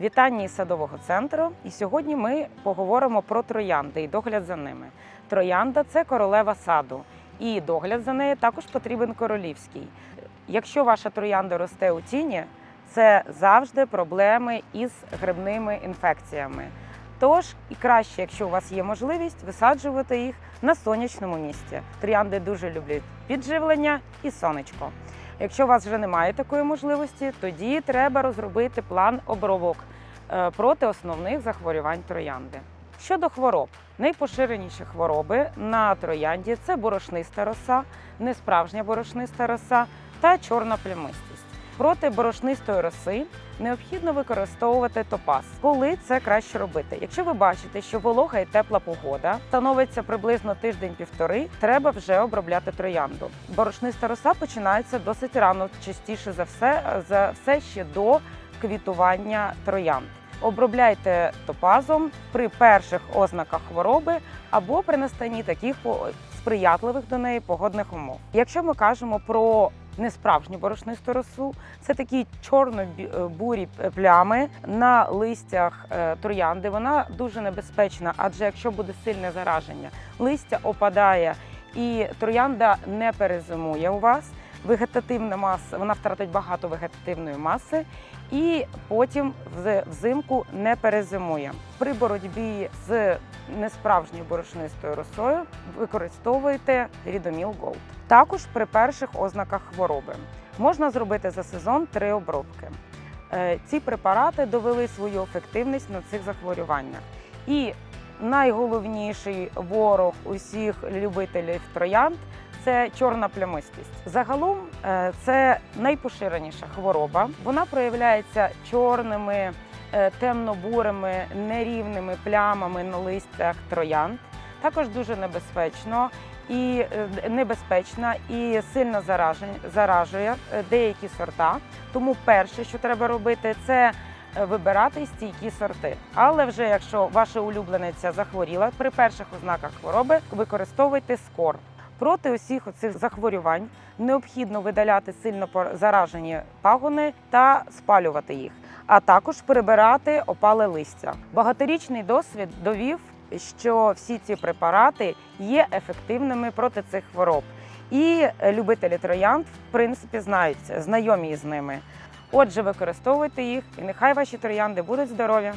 Вітання із садового центру. І сьогодні ми поговоримо про троянди і догляд за ними. Троянда це королева саду, і догляд за нею також потрібен королівський. Якщо ваша троянда росте у тіні, це завжди проблеми із грибними інфекціями. Тож і краще, якщо у вас є можливість, висаджувати їх на сонячному місці. Троянди дуже люблять підживлення і сонечко. Якщо у вас вже немає такої можливості, тоді треба розробити план обробок е, проти основних захворювань троянди. Щодо хвороб, найпоширеніші хвороби на троянді це борошниста роса, несправжня борошниста роса та чорна плямистість. Проти борошнистої роси необхідно використовувати топаз. Коли це краще робити? Якщо ви бачите, що волога і тепла погода становиться приблизно тиждень-півтори, треба вже обробляти троянду. Борошниста роса починається досить рано, частіше за все, за все ще до квітування троянд. Обробляйте топазом при перших ознаках хвороби або при настанні таких сприятливих до неї погодних умов. Якщо ми кажемо про несправжню борошнисту росу, це такі чорно-бурі плями на листях е, троянди. Вона дуже небезпечна, адже якщо буде сильне зараження, листя опадає і троянда не перезимує у вас. Вегетативна маса, вона втратить багато вегетативної маси і потім взимку не перезимує. При боротьбі з несправжньою борошнистою росою використовуйте Рідоміл Голд. Також при перших ознаках хвороби можна зробити за сезон три обробки. Е, Ці препарати довели свою ефективність на цих захворюваннях. І найголовніший ворог усіх любителів троянд це чорна плямистість. Загалом е, це найпоширеніша хвороба. Вона проявляється чорними, е, темно-бурими, нерівними плямами на листях троянд. Також дуже небезпечно і е, небезпечна і сильно заражує деякі сорта. Тому перше, що треба робити, це вибирати стійкі сорти. Але вже якщо ваша улюблениця захворіла, при перших ознаках хвороби використовуйте скор. Проти усіх оцих захворювань необхідно видаляти сильно заражені пагони та спалювати їх, а також прибирати опале листя. Багаторічний досвід довів, що всі ці препарати є ефективними проти цих хвороб. І любителі троянд, в принципі, знаються, знайомі з ними. Отже, використовуйте їх, і нехай ваші троянди будуть здорові.